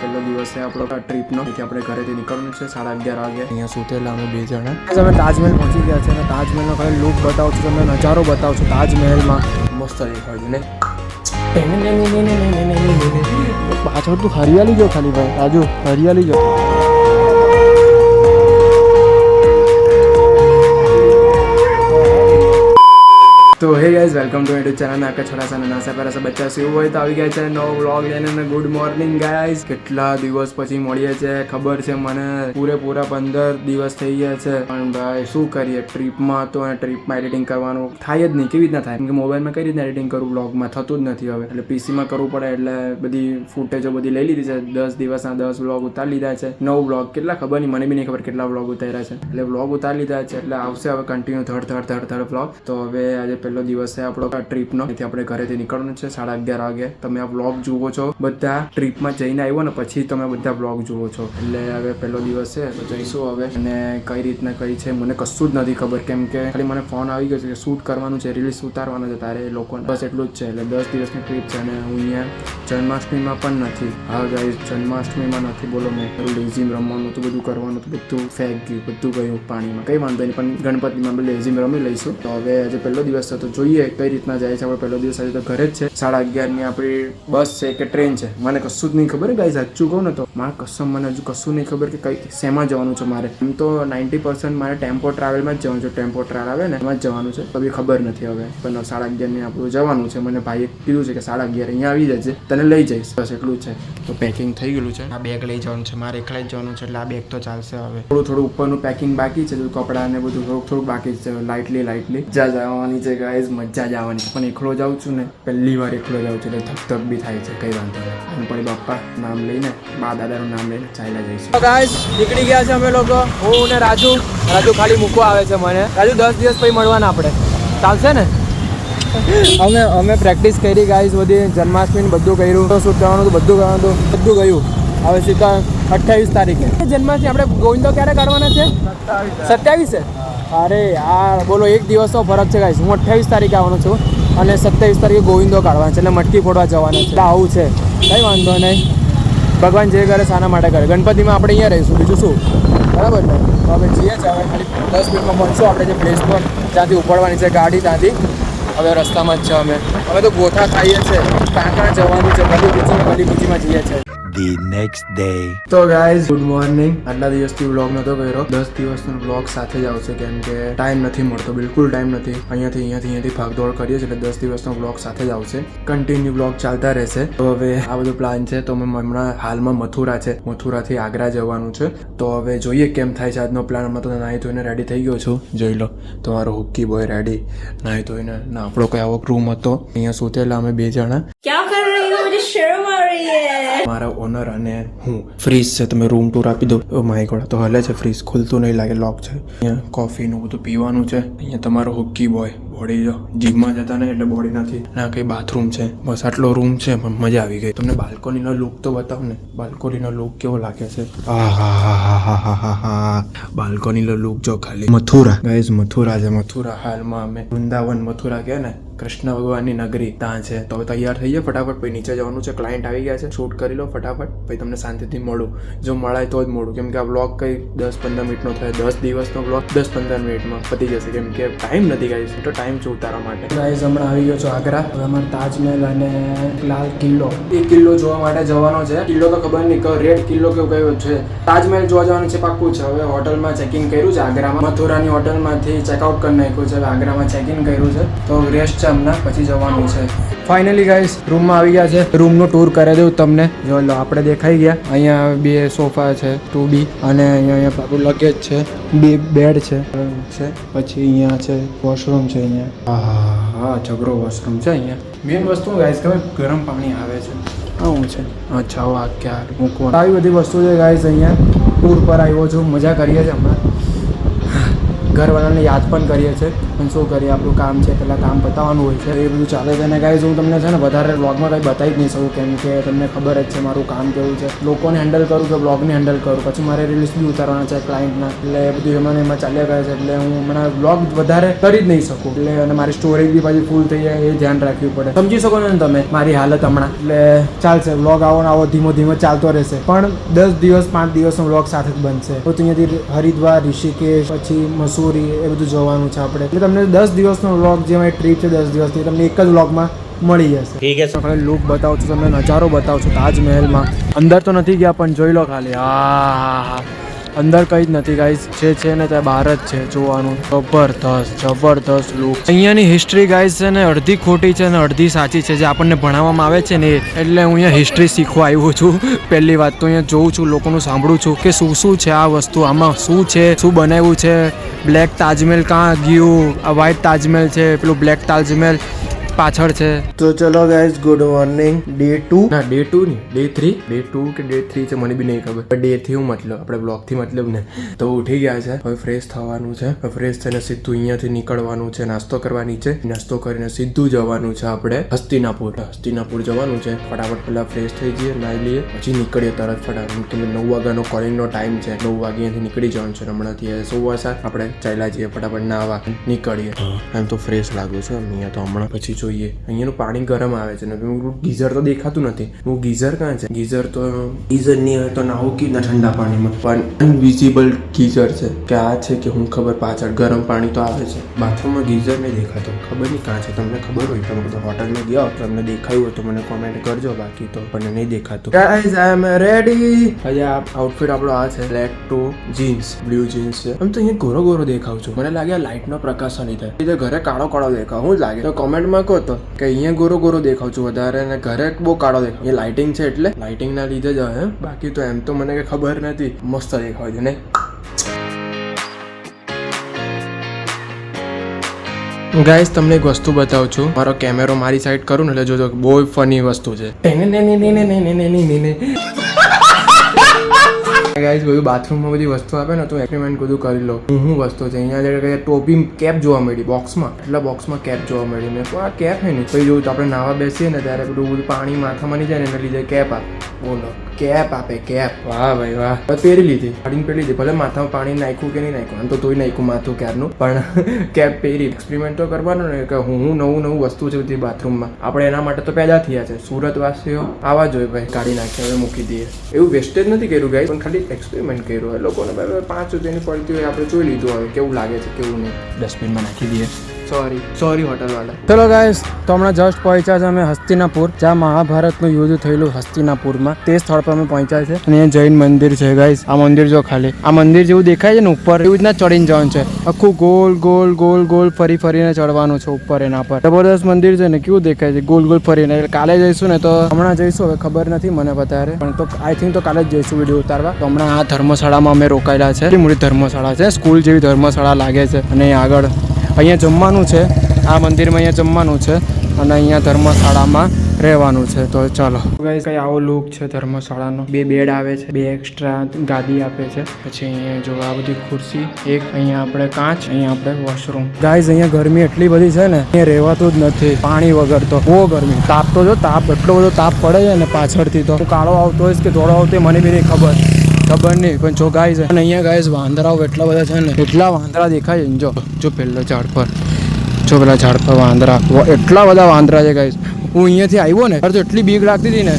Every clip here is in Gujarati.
પહેલો દિવસ છે આપણો ટ્રીપનો કે આપણે ઘરેથી નીકળવાનું છે સાડા અગિયાર વાગે. અહીંયા સુતેલા અમે બે જણા. અમે તાજમહેલ પહોંચી ગયા છે અને તાજમહેલનો ખાલી લુક બતાવું છું તમને નજારો બતાવું છું તાજમહેલમાં. મસ્ત દેખાડ્યું ને પાછળ તું હરિયાળી જો ખાલી ભાઈ રાજુ હરિયાળી જો. તો hey guys, welcome to YouTube channel. નાકા છોડા સાને નાસા પેરાસા બચ્ચા છે હોય તો આવી ગયા છે નવો વ્લોગ લઈને અને ગુડ મોર્નિંગ ગાઈઝ. કેટલા દિવસ પછી મળીએ છે, ખબર છે મને? પૂરેપૂરા પંદર દિવસ થઈ ગયા છે. પણ ભાઈ, શું કરીએ? ટ્રીપમાં હતો અને ટ્રીપમાં એડિટિંગ કરવાનું થાય જ નહીં. કેવી રીતના થાય? કે મોબાઈલમાં કઈ રીતના એડિટિંગ કરું? વ્લોગમાં થતું જ નથી હવે. એટલે પીસીમાં કરવું પડે એટલે બધી ફૂટેજો બધી લઈ લીધી છે. દસ દિવસના દસ વ્લોગ ઉતારી લીધા છે. નવ વ્લોગ કેટલા ખબર નહીં. મને બી નહીં ખબર કેટલા વ્લોગ ઉતાર્યા છે. એટલે વ્લોગ ઉતારી લીધા છે. એટલે આવશે હવે continue third third third third vlog તો હવે આજે પહેલો દિવસ છે આપણો ટ્રીપનો. એથી આપણે ઘરેથી નીકળવાનું છે, સાડા અગિયાર વાગે. તમે આ વ્લોગ જુઓ છો, બધા ટ્રીપમાં જઈને આવ્યો ને પછી તમે બધા વ્લોગ જુઓ છો. એટલે હવે પહેલો દિવસ છે તો જઈશું હવે. અને કઈ રીતના કઈ છે, મને કશું જ નથી ખબર. કેમ કે ખાલી મને ફોન આવી ગયો છે કે શૂટ કરવાનું છે રિલીઝ ઉતારવાનું છે તારે લોકોને. બસ એટલું જ છે. એટલે દસ દિવસની ટ્રીપ છે અને હું અહીંયા જન્માષ્ટમીમાં પણ નથી. હા ગાઈઝ જન્માષ્ટમીમાં નથી, બોલો મેં. પેલું લેઝીમ રમવાનું હતું, બધું કરવાનું હતું, બધું ફેંક ગયું, બધું ગયું પાણીમાં. કંઈ વાંધો નહીં, પણ ગણપતિમાં લેઝીમ રમી લઈશું. તો હવે આજે પહેલો દિવસ છે, તો જોઈએ કઈ રીતના જાય છે, આપણે પહેલો દિવસ આજે તો ઘરે જ છે. સાડા અગિયારની આપણી બસ છે કે ટ્રેન છે. મને કશું જ નહીં ખબર ગાઈ સાચું કહું ને તો. મારે કશું મને હજુ કશું નહીં ખબર કે કઈ, શેમાં જવાનું છે મારે. એમ તો નાઇન્ટી પર્સન્ટ મારે ટેમ્પો ટ્રાવેલમાં જ જવાનું છે. ટેમ્પો ટ્રાવેલ આવે ને, એમાં જ જવાનું છે. તો બી ખબર નથી હવે. પણ સાડા અગિયારની આપણું જવાનું છે. મને ભાઈએ કીધું છે કે સાડા અગિયાર અહીંયા આવી જશે તને લઈ જઈશ. બસ એટલું છે. તો પેકિંગ થઈ ગયેલું છે. આ બેગ લઈ જવાનું છે. મારે એકલા જ જવાનું છે, એટલે આ બેગ તો ચાલશે હવે. થોડું થોડું ઉપરનું પેકિંગ બાકી છે. કપડાં ને બધું થોડુંક થોડુંક બાકી છે. લાઇટલી લાઇટલી જ્યાં જવાની છે ગાઈઝ મજા જ આવવાની. પણ એકલો જાઉં છું ને પહેલી વાર એકલો જાઉં છું એટલે ધક ધક બી થાય છે કઈ વાંધો નહીં. ગણપતિ બાપા નામ લઈને બા દાદાનું નામ લઈને ચાલ્યા જઈશું. ગાઈઝ નીકળી ગયા છે અમે લોકો. હું ને રાજુ. રાજુ ખાલી મૂકવા આવે છે મને. રાજુ દસ દિવસ પછી મળવાના આપણે. ચાલશે ને? અમે અમે પ્રેક્ટિસ કરી ગાઈઝ બધી જન્માષ્ટમી બધું કર્યું. શૂટ કરવાનું હતું? બધું કરવાનું હતું. બધું ગયું. હવે સીધા અઠ્યાવીસ તારીખે. જન્માષ્ટમી આપણે ગોવિંદો ક્યારે કાઢવાના છે? સત્યાવીસે. અરે આ બોલો, એક દિવસનો ફરક છે ગાઈશ હું અઠ્યાવીસ તારીખે આવવાનો છું અને સત્યાવીસ તારીખે ગોવિંદો કાઢવાનો છે, એટલે મટકી ફોડવા જવાના છે. આવું છે. કંઈ વાંધો નહીં. ભગવાન જે કરે શાના માટે કરે. ગણપતિમાં આપણે અહીંયા રહીશું. બીજું શું? બરાબર ને? તો હવે જઈએ છીએ હવે ખાલી દસ મિનિટમાં પહોંચશું આપણે જે પ્લેસ પર. ત્યાંથી ઉપડવાની છે ગાડી ત્યાંથી. હવે રસ્તામાં જ છે અમે. હવે તો ગોથા ખાઈએ છીએ. કાંકરા જવાનું છે ગલી બીજી ગલી બીજીમાં જઈએ છીએ. the next day. તો ગાઈઝ ગુડ મોર્નિંગ આટલા દિવસથી વ્લોગ નતો કર્યો. દસ દિવસનો વ્લોગ સાથે જ આવશે કેમ કે ટાઈમ નથી મળતો બિલકુલ ટાઈમ નથી. અહીંયાથી અહીંયાથી અહીંયાથી ભાગદોડ કરીએ છીએ એટલે દસ દિવસનો વ્લોગ સાથે જ આવશે. કન્ટિન્યુ વ્લોગ ચાલતા રહેશે. તો હવે આ બધો પ્લાન છે તો મેં હમણાં હાલમાં મથુરા છે. મથુરાથી આગ્રા જવાનું છે. તો હવે જોઈએ કેમ થાય છે આજનો પ્લાન હમણાં તો નાહી ધોઈને રેડી થઈ ગયો છું. જોઈ લો તમારો હુક્કી બોય રેડી નાહી ધોઈને ના આપણો કઈ આવો રૂમ હતો. અહીંયા સુતેલા અમે બે જણા. ક્યાં કર રહી હો શરમ મારા ઓનર અને હું ફ્રીજ છે, તમે રૂમ ટૂર આપી દો. ઓ માય ગોડ તો હલે છે ફ્રીજ ખુલતું નહીં લાગે લોક છે. અહીંયા કોફીનું બધું પીવાનું છે. અહીંયા તમારો હુક્કી બોય બોડી જો જીમમાં જતા નહીં એટલે બોડી નથી. ના કઈ બાથરૂમ છે. બસ આટલો રૂમ છે પણ મજા આવી ગઈ. તમને બાલ્કોનીનો લુક તો બતાવો ને બાલ્કોનીનો લુક કેવો લાગે છે? બાલ્કોનીનો લુક જો ખાલી મથુરા. ગાઈઝ મથુરા છે. મથુરા હાલમાં અમે વૃંદાવન મથુરા કહે ને કૃષ્ણ ભગવાનની નગરી. ત્યાં છે. તો હવે તૈયાર થઈ જાય ફટાફટ. પછી નીચે જવાનું છે. ક્લાયન્ટ આવી ગયા છે. શૂટ કરી લો ફટાફટ. પછી તમને શાંતિથી મળું. જો મળાય તો જ મળું. કેમ કે આ બ્લોગ કઈ દસ પંદર મિનિટનો થાય. દસ દિવસનો બ્લોગ દસ પંદર મિનિટમાં પતી જશે. કેમ કે ટાઈમ નથી ગાઈસ તો ટાઈમ છે ઉતારવા માટે. ગાઈઝ હમણાં આવી ગયો છો આગ્રા. હવે અમારે તાજમહેલ અને લાલ કિલ્લો. એ કિલ્લો જોવા માટે જવાનો છે. કિલ્લો તો ખબર નહીં, કયો રેડ કિલ્લો કેવો કયો છે. તાજમહેલ જોવા જવાનું છે પાક્કું છે હવે હોટલમાં ચેકિંગ કર્યું છે આગ્રામાં. મથુરાની હોટલમાંથી ચેકઆઉટ કરી નાખ્યું છે. હવે આગ્રામાં ચેકિંગ કર્યું છે. તો રેસ્ટ છે હમણાં. પછી જવાનું છે. ફાઇનલી ગાઈઝ રૂમમાં આવી ગયા છે. રૂમનું ટૂર કરી દઉં તમને. જો લો, આપણે દેખાઈ ગયા. અહીંયા બે સોફા છે ટુ બી અને અહીંયા અહીંયા આપણું લગેજ છે. બે બેડ છે. છે. પછી અહીંયા છે વોશરૂમ છે અહીંયા. હા હા જબરો વોશરૂમ છે અહીંયા. મેઇન વસ્તુ ગાઈઝ ખબર ગરમ પાણી આવે છે. આવું છે. અચ્છા વાહ ક્યાં મૂકવા. આવી બધી વસ્તુ છે ગાઈઝ અહીંયા. ટૂર પર આવ્યો છું મજા કરીએ છીએ હમણાં. ઘરવાળાને યાદ પણ કરીએ છીએ પણ શું કરીએ, આપણું કામ છે, પહેલાં કામ પતાવવાનું હોય છે. એ બધું ચાલે છે અને ગાઈઝ હું તમને છે ને વધારે બ્લોગમાં કંઈ બતાવી જ નહીં શકું કેમ કે તમને ખબર જ છે મારું કામ કેવું છે. લોકોને હેન્ડલ કરું કે બ્લોગને હેન્ડલ કરું? પછી મારે રીલ્સ બી ઉતારવાના છે ક્લાયન્ટના એટલે બધું એમાં એમાં ચાલ્યા કરે છે. એટલે હું હમણાં બ્લોગ વધારે કરી જ નહીં શકું. એટલે અને મારી સ્ટોરેજ બી પાછી ફૂલ થઈ જાય એ ધ્યાન રાખવું પડે. સમજી શકો ને તમે મારી હાલત હમણાં? એટલે ચાલશે બ્લોગ આવો ને આવો ધીમો ધીમો ચાલતો રહેશે. પણ દસ દિવસ, પાંચ દિવસનો બ્લોગ સાથે જ બનશે. તો અહીંયાથી હરિદ્વાર, ઋષિકેશ, પછી મસૂરી મસૂરી એ બધું જોવાનું છે આપણે. એટલે તમને દસ દિવસનો વ્લોગ જે મારી ટ્રીપ છે દસ દિવસની તમને એક જ વ્લોગમાં મળી જશે. ઠીક છે ખાલી લુક બતાવું છું તમને નજારો બતાવું છું તાજમહેલમાં. અંદર તો નથી ગયા પણ જોઈ લો ખાલી. હા હા હા. અંદર કંઈ જ નથી ગાઈઝ જે છે ને ત્યાં બહાર જ છે જોવાનું. જબરદસ્ત જબરદસ્ત લુક અહીંયાની હિસ્ટ્રી ગાઈઝ છે ને અડધી ખોટી છે ને અડધી સાચી છે, જે આપણને ભણાવવામાં આવે છે ને એટલે હું અહીંયા હિસ્ટ્રી શીખવા આવ્યો છું. પહેલી વાત તો અહીંયા જોઉં છું, લોકોનું સાંભળું છું કે શું શું છે આ વસ્તુ, આમાં શું છે, શું બનાવ્યું છે. બ્લેક તાજમહેલ કાં ગયું? આ વ્હાઇટ તાજમહેલ છે, પેલું બ્લેક તાજમહેલ. પાછળ છે. તો ચલો guys good morning day two ના ડે ટુ નહીં ડે થ્રી ડે ટુ કે ડે થ્રી છે મને બી નહીં ખબર. ડે થી હું મતલબ આપણે બ્લોકથી મતલબ ને તો ઉઠી ગયા છે. હવે ફ્રેશ થવાનું છે. ફ્રેશ થઈને સીધું અહીંયાથી નીકળવાનું છે નાસ્તો કરવાની છે. નાસ્તો કરીને સીધું જવાનું છે આપણે હસ્તિનાપુર. હસ્તિનાપુર જવાનું છે. ફટાફટ પહેલાં ફ્રેશ થઈ જઈએ નાઈ લઈએ પછી નીકળીએ તરત ફટાફટ. કેમ નવ વાગ્યાનો કોલિંગનો ટાઈમ છે. નવ વાગે અહીંથી નીકળી જવાનું છે. હમણાંથી સૌવા સાત આપણે ચાલ્યા જઈએ ફટાફટ નાવા નીકળીએ. એમ તો ફ્રેશ લાગ્યું છે. અહીંયા તો હમણાં પછી જોઈએ. અહીંયાનું પાણી ગરમ આવે છે. ને ગીઝર તો દેખાતું નથી. હું ગીઝર ક્યાં છે? ગીઝર તો, ગીઝર નહીં હોય તો નાહું કે ના ઠંડા પાણીમાં? પણ ઇનવિઝિબલ ગીઝર છે. કે આ છે કે હું ખબર પાછળ ગરમ પાણી તો આવે છે. બાથરૂમમાં ગીઝર નહીં દેખાતો. ખબર નહીં કાં છે. તમને ખબર હોય, તમે બધા હોટલમાં ગયા તમને દેખાયું હોય તો મને કોમેન્ટ કરજો બાકી તો મને નહીં દેખાતું. ગાઈઝ આઈ એમ રેડી હજી આ આઉટફિટ આપણો આ છે. Black to jeans blue jeans છે. આમ તો અહીંયા ગોરો ગોરો દેખાવ છું. મને લાગે લાઇટનો પ્રકાશ નહીં થાય ઘરે કાળો કાળો દેખાવ. હું લાગે. તો કોમેન્ટમાં કહો તો કે અહીંયા ગોરો ગોરો દેખાવ છું વધારે અને ઘરે બહુ કાળો દેખાવ. એ લાઇટિંગ છે એટલે લાઇટિંગના લીધે જ હે. બાકી તો એમ તો મને કઈ ખબર નથી. મસ્ત દેખાવ છે, નહીં? ગાઈસ તમને એક વસ્તુ બતાવું છું. મારો કેમેરો મારી સાઈડ કરું ને એટલે જોજો, બહુ ફની વસ્તુ છે. ગાઈસ બધું બાથરૂમમાં બધી વસ્તુ આપે ને તો એક્સપેરિમેન્ટ બધું કરી લો. હું હું વસ્તુ છે? અહીંયા જયારે કઈ ટોપી કેપ જોવા મળી બોક્સમાં એટલા બોક્સમાં કેપ જોવા મળી. મેં આ કેપ હે ને પછી જોયું તો આપણે નાવા બેસીએ ને ત્યારે બધું બધું પાણી માથામાં નહીં જાય ને એના લીધે કેપ આપે. બોલો કેપ આપે કેપ. વાહ ભાઈ વાહ. પહેરી લીધી. કાઢીને પહેરી લીધી. ભલે માથામાં પાણી નાખ્યું કે નહીં નાખ્યું આમ તો તોય નાખ્યું માથું ક્યારનું. પણ કેપ પહેરી. એક્સપેરિમેન્ટ તો કરવાનો ને કે હું હું નવું નવું વસ્તુ છે બધી બાથરૂમમાં આપણે એના માટે તો પેદા થયા છે. સુરતવાસીઓ આવા જોઈએ ભાઈ. કાઢી નાખીએ હવે મૂકી દઈએ. એવું વેસ્ટેજ નથી કર્યું ગાઈ પણ ખાલી એક્સપેરિમેન્ટ કર્યું. એ લોકોને પાંચ સુધીની પડતી હોય આપણે જોઈ લીધું હવે, કેવું લાગે છે, કેવું નહીં. ડસ્ટબિનમાં નાખી દઈએ સોરી સોરી હોટલવાળા. ચલો ગાઈસ તો હમણાં જસ્ટ પહોંચ્યા છે અમે હસ્તિનાપુર, જ્યાં મહાભારતનું યુદ્ધ થયેલું હસ્તિનાપુરમાં. તે સ્થળ પર અમે પહોંચ્યા છે અને જૈન મંદિર છે ગાઈસ આ મંદિર જો ખાલી, આ મંદિર જેવું દેખાય છે ને ઉપર, એવી રીતના ચડીને જવાનું છે. આખું ગોલ ગોલ ગોલ ગોલ ફરી ફરીને ચડવાનું છે ઉપર એના પર. જબરદસ્ત મંદિર છે ને કેવું દેખાય છે? ગોલ ગોલ ફરીને. કાલે જઈશું ને તો હમણાં જઈશું, હવે ખબર નથી મને વધારે. પણ તો આઈ થિંક તો કાલે જ જઈશું વીડિયો ઉતારવા. તો હમણાં આ ધર્મશાળામાં અમે રોકાયેલા છે. મોટી ધર્મશાળા છે? સ્કૂલ જેવી ધર્મશાળા લાગે છે. અને આગળ અહીંયા જમવાનું છે. આ મંદિરમાં અહીંયા જમવાનું છે અને અહીંયા ધર્મશાળામાં રહેવાનું છે. તો ચાલો. કઈ આવો લુક છે ધર્મશાળાનો. બે બેડ આવે છે બે એક્સ્ટ્રા ગાદી આપે છે. પછી અહીંયા જો આ બધી ખુરશી એક અહીંયા આપણે કાચ અહીંયા આપણે વોશરૂમ ગાઈઝ અહીંયા ગરમી એટલી બધી છે ને અહીંયા રહેવાતું જ નથી. પાણી વગર તો બહુ ગરમી. તાપ તો જો તાપ એટલો બધો તાપ પડે છે ને પાછળથી તો. કાળો આવતો હોય કે ધોળો આવતો મને બી નહીં ખબર. ખબર નહીં, પણ જો ગાય છે અને અહીંયા ગાય વાંદરાઓ એટલા બધા છે ને, એટલા વાંદરા દેખાય છે. જો જો પેલો ઝાડ પર, જો પેલા ઝાડ પર વાંદરા. એટલા બધા વાંદરા છે ગાય હું અહીંયાથી આવ્યો ને તો એટલી બીક લાગતી હતી ને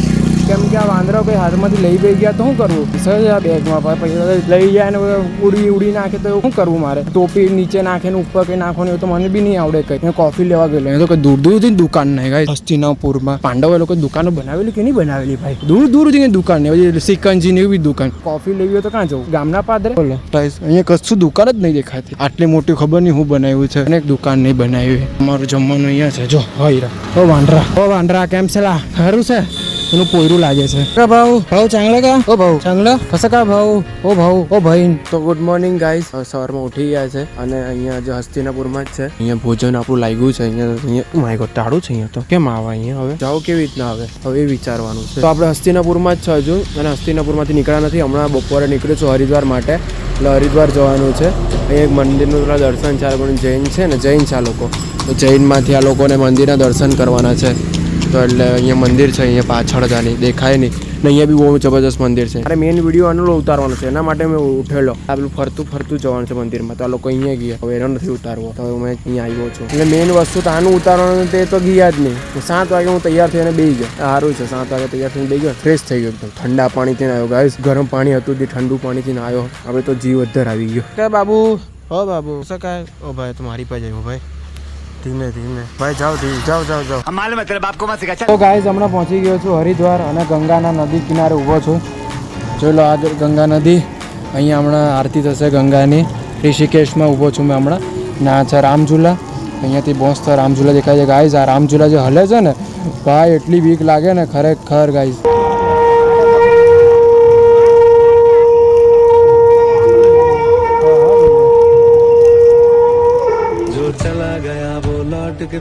કેમ કે આ વાંદરા કોઈ હાથમાંથી લઈ ગઈ ગયા તો શું કરવું? સર આ બેગમાં પછી લઈ જાય ને ઉડી ઉડી નાખે તો શું કરવું મારે? ટોપી નીચે નાખે ને ઉપર કંઈ નાખવાનું એવું તો મને બી નહીં આવડે કંઈ. કોફી લેવા ગયેલો. એ તો કોઈ દૂર દૂરથી દુકાન નહીં ગાય હસ્તિનાપુરમાં. પાંડવ એ લોકો દુકાનો બનાવેલી કે નહીં બનાવેલી ભાઈ? દૂર દૂરથી દુકાન નહીં. સિકંજી ને એવી દુકાન. કોફી લેવી હોય તો ક્યાં જવું? ગામના પાદરે? બોલો. ગાઈસ, અહીંયા કશું દુકાન જ નહીં દેખાતી. આટલી મોટી ખબર નહીં હું બનાવ્યું છે. અને દુકાન નહીં બનાવી અમારું જમવાનું અહીંયા છે. જો, હોય વાંદરા. ઓ વાંદરા, કેમ છે લા? સારું છે? એનું પોયરું લાગે છે. કા ભાવ ભાવ ચાંગલા કા? ઓ ભાવ ચાંગલા? કસા કા ભાવ ઓ ભાવ ઓ ભાઈ. તો ગુડ મોર્નિંગ ગાઈસ સવારમાં ઉઠી ગયા છે અને અહીંયા જે હસ્તિનાપુરમાં જ છે. અહીંયા ભોજન આપણું લાગ્યું છે. અહીંયા અહીંયા oh માય ગોડ ટાળું છે અહીંયા તો. કેમ આવે અહીંયા હવે? જાવ કેવી રીતના આવે? હવે વિચારવાનું છે. તો આપણે હસ્તિનાપુરમાં જ છે હજુ. અને હસ્તિનાપુરમાંથી નીકળ્યા નથી. હમણાં બપોરે નીકળ્યું છું હરિદ્વાર માટે. એટલે હરિદ્વાર જવાનું છે. અહીંયા એક મંદિરનું પેલા દર્શન છે. પણ જૈન છે ને? જૈન છે આ લોકો. તો જૈનમાંથી આ લોકોને મંદિરના દર્શન કરવાના છે. તો એટલે અહીંયા મંદિર છે અહીંયા પાછળ જાની દેખાય નહીં. ને અહીંયા બી બહુ જબરજસ્ત મંદિર છે. અને મેઇન વીડિયો આનો ઉતારવાનો છે એના માટે મેં ઉઠેલો. આ પેલું ફરતું ફરતું જવાનું છે મંદિરમાં તો આ લોકો અહીંયા ગયા. હવે એનો નથી ઉતારવો. તો હવે મેં અહીંયા આવ્યો છું. એટલે મેઇન વસ્તુ તો આનું ઉતારવાનું તે તો ગયા જ નહીં. સાત વાગે હું તૈયાર થઈને બેસી ગયો. સારું છે સાત વાગે તૈયાર થઈને બેસી ગયો ફ્રેશ થઈ ગયો એકદમ. ઠંડા પાણીથી આવ્યો ગાઈસ ગરમ પાણી હતું જે ઠંડુ પાણીથી આવ્યો હવે તો જીવ અધર આવી ગયો. કે બાબુ હો બાબુ શકાય ઓ ભાઈ તો મારી પાસે આવ્યો ભાઈ. ધીમે ધીમે. ભાઈ જાઓ ધીમે જાઓ જાઓ જાઓ. માલુમ તેરા બાપ કો માં સિખા તો ગાઈસ હમણાં પહોંચી ગયો છું હરિદ્વાર અને ગંગાના નદી કિનારે ઊભો છું. જોઈ લો આ ગંગા નદી અહીંયા હમણાં આરતી થશે ગંગાની. ઋષિકેશમાં ઊભો છું મેં હમણાં. ના છે રામઝુલા. અહીંયાથી બહોસ્થ રામઝુલા દેખાય છે. ગાઈઝ આ રામઝુલા જે હલે છે ને ભાઈ એટલી વીક લાગે ને ખરેખર ગાઈઝ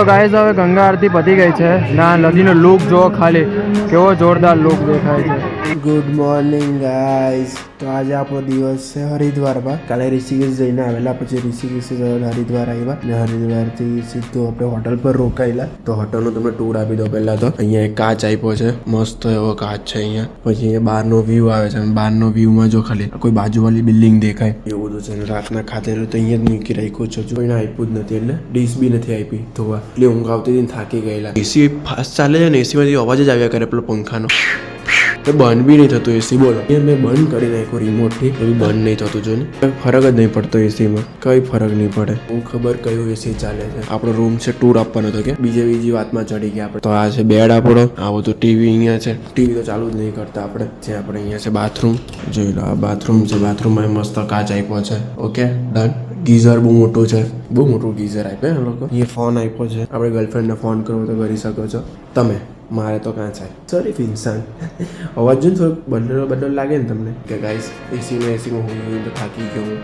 તો ગાઈઝ હવે ગંગા આરતી પતી ગઈ છે. ના, નદીનો લુક જો ખાલી. કેવો જોરદાર લુક દેખાય છે. ગુડ મોર્નિંગ ગાઈઝ તો આજે આપણો દિવસ છે હરિદ્વારમાં. કાલે ઋષિકેશ જઈને આવેલા, પછી ઋષિકેશ હરિદ્વાર આવ્યા ને હરિદ્વારથી સીધું આપણે હોટલ પર રોકાયેલા. તો હોટલનો તમને ટૂર આપી દો પહેલા તો. અહીંયા એક કાચ આપ્યો છે. મસ્ત એવો કાચ છે અહીંયા. પછી અહીંયા બહારનો વ્યૂ આવે છે. બહારનો વ્યૂમાં જો ખાલી કોઈ બાજુવાળી બિલ્ડિંગ દેખાય. એવું બધું છે. રાતના ખાતેલું તો અહીંયા જ મૂકી રાખ્યું છે. જો એને આપ્યું જ નથી એટલે ડીશ બી નથી આપી. ધોવા. એટલે ઊંઘ આવતી થાકી ગયેલા. એસી ફાસ્ટ ચાલે છે ને? એસીમાંથી અવાજ જ આવ્યા કરે પેલો પંખાનો. તો બંધ બી નહીં થતું એસી બોલો. એ મેં બંધ કરી નાખ્યું રિમોટથી તો બંધ નહીં થતું જો કંઈ ફરક જ નહીં પડતો એસીમાં કંઈ ફરક નહીં પડે. હું ખબર કયું એસી ચાલે છે. આપણો રૂમ છે ટૂર આપવાનો હતો કે. બીજી બીજી વાતમાં ચડી ગયા આપણે. તો આ છે બેડ આપણો. આ બધું ટીવી અહીંયા છે. ટીવી તો ચાલુ જ નહીં કરતા આપણે. જે આપણે અહીંયા છે બાથરૂમ જોઈ લો આ બાથરૂમ છે. બાથરૂમમાં મસ્ત કાચ આપ્યો છે. ઓકે ડન ગીઝર બહુ મોટું છે. બહુ મોટું ગીઝર આપ્યું એ લોકો. એ ફોન આપ્યો છે. આપણે ગર્લફ્રેન્ડને ફોન કરવો તો કરી શકો છો. તમે. મારે તો કાં થાય. શરીફ ઇન્સાન અવાજ જો ને થોડોક બદલો બદલો લાગે ને તમને કે ગાઈસ એસીમાં એસીમાં હું હું તો થાકી ગયો હું.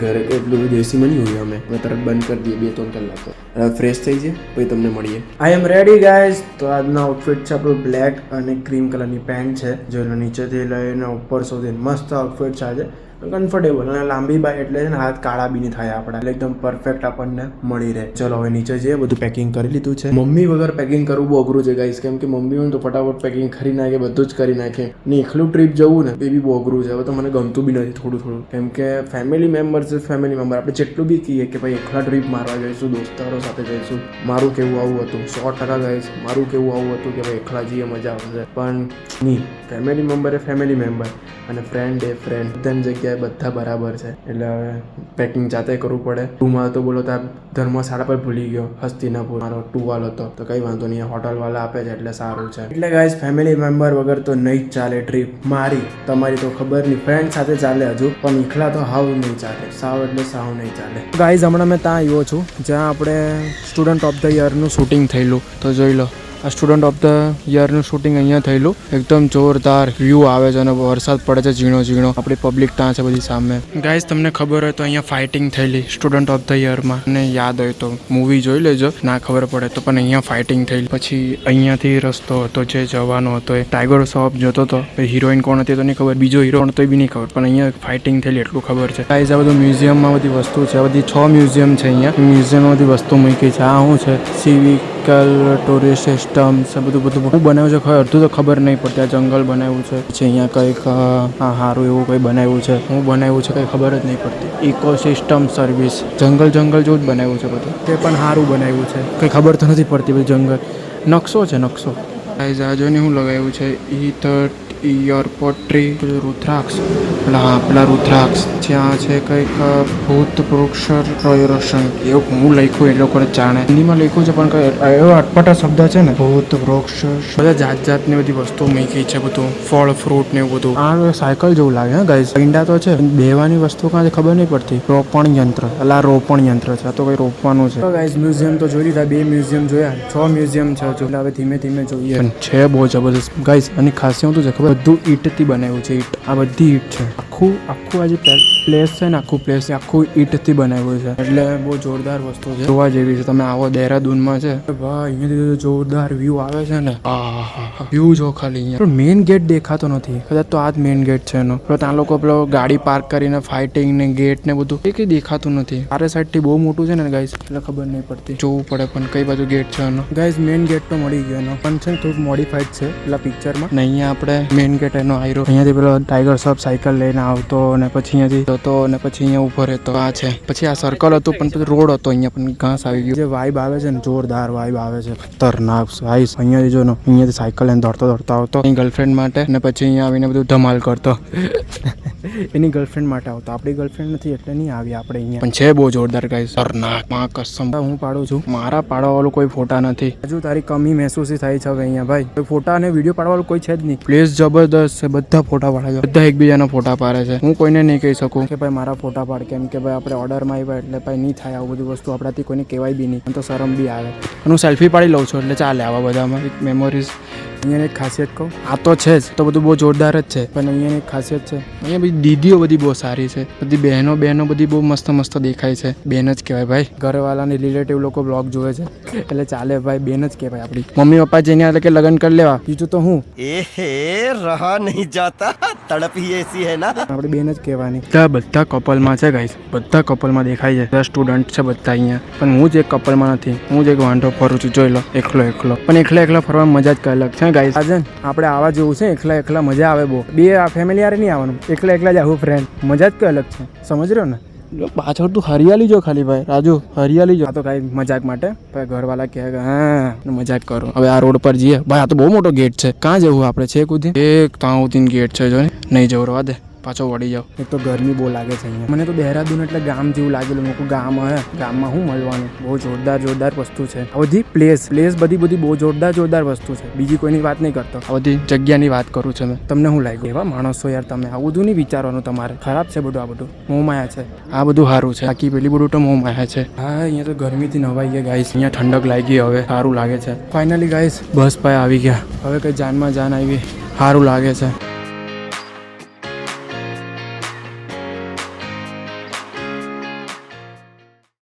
ઘરે એટલું બધું એસીમાં નહીં હોય અમે. અમે તરત બંધ કરી દઈએ, બે ત્રણ કલાક ફ્રેશ થઈ જાય પછી તમને મળીએ. આઈ એમ રેડી ગાઈઝ તો આજનો આઉટફિટ છે આપણું બ્લેક અને ક્રીમ કલરની પેન્ટ છે જો એનો નીચેથી લઈને ઉપર સુધી મસ્ત આઉટફિટ છે આજે. કમ્ફર્ટેબલ અને લાંબી બાય એટલે છે ને હાથ કાળા બી થાય આપણા. એટલે એકદમ પરફેક્ટ આપણને મળી રહે. ચલો, હવે નીચે જઈએ, બધું પેકિંગ કરી લીધું છે. મમ્મી વગર પેકિંગ કરવું બહુ અઘરું છે ગાઈસ કેમ કે મમ્મી હોય તો ફટાફટ પેકિંગ કરી નાખે, બધું જ કરી નાખે. ને એકલું ટ્રીપ જવું ને, એ બી બહુ અઘરું છે. હવે તો મને ગમતું બી નથી થોડું થોડું. કેમ કે ફેમિલી મેમ્બર છે ફેમિલી મેમ્બર આપણે જેટલું બી કહીએ કે ભાઈ એકલા ટ્રીપ મારવા જઈશું, દોસ્તારો સાથે જઈશું. મારું કેવું આવું હતું? સો ટકા ગાઈસ મારું કેવું આવું હતું કે ભાઈ એકલા જઈએ, મજા આવશે. પણ નહીં ફેમિલી મેમ્બર એ ફેમિલી મેમ્બર અને ફ્રેન્ડ એ ફ્રેન્ડ બધાની જગ્યાએ બધા બરાબર છે. એટલે હવે પેકિંગ જાતે કરવું પડે. ટુમાં તો બોલો ત્યાં ધર્મશાળા પર ભૂલી ગયો, હસ્તિનાપુર. મારો ટુવાલ હતો. તો કઈ વાંધો નહીં હોટલ વાળા આપે છે એટલે સારું છે. એટલે ગાઈઝ ફેમિલી મેમ્બર વગર તો નહીં જ ચાલે ટ્રીપ મારી, તમારી તો ખબર નહીં. ફ્રેન્ડ સાથે ચાલે હજુ, પણ એકલા તો હાવ નહીં ચાલે. સાવ એટલે સાવ નહીં ચાલે. ગાઈઝ હમણાં મેં ત્યાં આવ્યો છું, જ્યાં આપણે સ્ટુડન્ટ ઓફ ધ યરનું શૂટિંગ થયેલું. તો જોઈ લો. સ્ટુડન્ટ ઓફ ધ યરનું શૂટિંગ અહીંયા થયેલું. એકદમ જોરદાર વ્યૂ આવે છે અને વરસાદ પડે છે ઝીણો ઝીણો. આપણી પબ્લિક ત્યાં છે બધી સામે. ગાઈઝ તમને ખબર હોય તો અહીંયા ફાઇટિંગ થયેલી સ્ટુડન્ટ ઓફ ધ યરમાં અને યાદ હોય તો મૂવી જોઈ લેજો. ના ખબર પડે તો પણ અહીંયા ફાઇટિંગ થયેલી. પછી અહીંયાથી રસ્તો હતો, જે જવાનો હતો, એ ટાઈગર શોપ જતો હતો. હિરોઈન કોણ હતી તો નહીં ખબર. બીજો હીરો તો બી નહીં ખબર. પણ અહીંયા ફાઇટિંગ થયેલી એટલું ખબર છે. ગાઈઝ આ બધું મ્યુઝિયમમાં બધી વસ્તુ છે. બધી છ મ્યુઝિયમ છે અહીંયા. મ્યુઝિયમમાં બધી વસ્તુ મૂકી છે. આ શું છે? સિવિકલ ટુરિસ્ટ સિસ્ટમ્સ આ બધું બધું. શું બનાવ્યું છે, ખબર, અડધું તો ખબર નહીં પડતી આ જંગલ બનાવ્યું છે. પછી અહીંયા કંઈક આ સારું એવું કંઈ બનાવ્યું છે. હું બનાવ્યું છે, કંઈ ખબર જ નહીં પડતી. ઇકો સિસ્ટમ સર્વિસ જંગલ જંગલ જેવું જ બનાવ્યું છે બધું. તે પણ સારું બનાવ્યું છે. કંઈ ખબર તો નથી પડતી બધું જંગલ. નકશો છે, નકશો. આ આ ને હું લગાવ્યું છે. ઈ થર્ટ એરપોર્ટ પોટ્રી પેલું રુદ્રાક્ષ પેલા હા પેલા રુદ્રાક્ષ જ્યાં છે કંઈક ભૂત વૃક્ષ રોશન એવું હું લખ્યું એ લોકોને જાણે. હિન્દીમાં લખ્યું છે પણ કઈ એવો અટપટા શબ્દ છે ને. ભૂત વૃક્ષ બધા જાત જાતની બધી વસ્તુઓ મૂકી છે બધું. ફળ ફ્રૂટ ને એવું બધું. આ સાયકલ જેવું લાગે હા ગાઈસ ઈંડા તો છે બેવાની વસ્તુ કાં છે ખબર નહીં પડતી. રોપણ યંત્ર. એટલે રોપણ યંત્ર છે. આ તો કઈ રોપવાનું છે. ગાઈસ મ્યુઝિયમ તો જોઈ લીધા બે મ્યુઝિયમ જોયા. છ મ્યુઝિયમ છે હજુ. હવે ધીમે ધીમે જોઈએ છે બહુ જબરદસ્ત. ગાઈસ અને ખાસિયત શું છે ખબર? બધું ઈંટથી બનાવ્યું છે ઈંટ. આ બધી ઈંટ છે. આખું આખું આ જે પ્લેસ છે ને, આખું પ્લેસ આખું ઈંટથી બનાવ્યું છે. એટલે બહુ જોરદાર વસ્તુ છે. જોવા જેવી છે. તમે આવો દેહરાદૂનમાં છે. ભાઈ અહીંયાથી જોરદાર વ્યૂ આવે છે ને. વ્યૂ જો ખાલી અહીંયા. મેઇન ગેટ દેખાતો નથી. કદાચ તો આ જ મેઇન ગેટ છે એનો. પેલો ત્યાં લોકો પેલો ગાડી પાર્ક કરીને ફાઇટિંગ ને ગેટ ને બધું એ કંઈ દેખાતું નથી. આરે સાઈડથી બહુ મોટું છે ને ગાઈસ એટલે ખબર નહીં પડતી. જોવું પડે પણ કઈ બાજુ ગેટ છે એનો. ગાઈસ મેઇન ગેટ તો મળી ગયો એનો. પણ છે થોડુંક મોડિફાઈડ છે. પેલા પિક્ચરમાં અહીંયા આપણે મેઇન ગેટ એનો આયરો. અહીંયાથી પેલો ટાઈગર સબ સાયકલ લઈને આવતો અને પછી અહીંયાથી જતો અને પછી અહીંયા ઊભો રહેતો. આ છે. પછી આ સર્કલ હતું, પણ પછી રોડ હતો, અહીંયા પણ ઘાસ આવી ગયું. જે વાઇબ આવે છે ને, જોરદાર વાઇબ આવે છે. ખતરનાક વાઇસ અહીંયાથી જો અહીંયાથી સાયકલ લઈને દોડતો દોડતો આવતો. એની ગર્લફ્રેન્ડ માટે અને પછી અહીંયા આવીને બધું ધમાલ કરતો. એની ગર્લફ્રેન્ડ માટે આવતો. આપણી ગર્લફ્રેન્ડ નથી, એટલે નહીં આવી આપણે અહીંયા. પણ છે બહુ જોરદાર ગાઈ સરનાકમાં કસમ. હું પાડું છું. મારા પાડવાવાળો કોઈ ફોટા નથી. હજુ તારી કમી મહેસૂસ થાય છે હવે અહીંયા, ભાઈ. ફોટા અને વીડિયો પાડવા કોઈ છે જ નહીં. પ્લેસ જબરદસ્ત છે, બધા ફોટા પાડે છે બધા એકબીજાના ફોટા પાડે. છે. હું કોઈને નહીં કહી શકું. કે ભાઈ, મારા ફોટા પાડ કેમ કે ભાઈ, આપણે ઓર્ડરમાં આવ્યા એટલે ભાઈ નહીં થાય આવું બધું વસ્તુ. આપણાથી કોઈને કહેવાય બી નહીં. તો શરમ બી આવે. અને હું સેલ્ફી પાડી લઉં છું એટલે ચાલે આવા બધામાં. એક મેમોરીઝ અહીંયાની એક ખાસિયત કહું. આ તો છે જ તો બધું બહુ જોરદાર જ છે. પણ અહીંયાની એક ખાસિયત છે. અહીંયા બધી દીદીઓ બધી બહુ સારી છે. બધી બહેનો બહેનો બધી બહુ મસ્ત મસ્ત દેખાય છે. બેન જ કહેવાય ભાઈ. ઘરવાળાની રિલેટિવ લોકો બ્લોગ જોવે છે. એટલે ચાલે ભાઈ બેન જ કહેવાય આપણી. મમ્મી પપ્પા જેને એટલે કે લગ્ન કરી લેવા બીજું તો હું? એ હે રહા નહીં જાતા. તડપી એસી હે ના. આપણે બેન જ કહેવાની. બધા બધા કપલમાં છે ગાઈસ બધા કપલમાં દેખાય છે. સ્ટુડન્ટ છે બધા અહીંયા. પણ હું જ એક કપલમાં નથી. હું જ એક વાંઢો ફરું છું. જોઈ લો એકલો એકલો. પણ એકલા એકલા ફરવા મજા જ કઈ અલગ છે ગાઈસ આજે આપણે આવા જેવું છે એકલા એકલા મજા આવે બહુ. બે આ ફેમિલી યાર નહીં આવવાનું. એકલા એકલા જ આવું ફ્રેન્ડ મજા જ કઈ અલગ છે. સમજ રહ્યો ને પાછળ તું હરિયાળી જો ખાલી ભાઈ. રાજુ હરિયાળી જો. આ તો કાંઈ મજાક માટે. ભાઈ ઘરવાળા કહે કે હા મજાક કરો. હવે આ રોડ પર જઈએ. ભાઈ આ તો બહુ મોટો ગેટ છે. કાં જવું આપણે? છે કુદી એક સુધી ગેટ છે જો ને. નહીં જવું રવા દે. પાછો વળી જાવ એક તો ગરમી બહુ લાગે છે અહીંયા. મને તો દહેરાદૂન એટલે ગામ જેવું લાગેલું. મોટું ગામ હે. ગામમાં શું મળવાનું? બહુ જોરદાર જોરદાર વસ્તુ છે. આ બધી પ્લેસ પ્લેસ બધી બધી બહુ જોરદાર જોરદાર વસ્તુ છે. બીજી કોઈની વાત નહીં કરતો. આ બધી જગ્યાની વાત કરું છું મેં. તમને શું લાગ્યું એવા માણસો યાર તમે. આવું બધું નહીં વિચારવાનું તમારે. ખરાબ છે બધું આ બધું. મોહમાયા છે. આ બધું સારું છે. બાકી પેલી બધું તો મોહમાયા છે. હા અહીંયા તો ગરમીથી નવાઈ ગયા ગાઈસ અહીંયા ઠંડક લાગી હવે. સારું લાગે છે. ફાઇનલી ગાઈસ બસ પાસે આવી ગયા. હવે કઈ જાનમાં જાન આવી. સારું લાગે છે.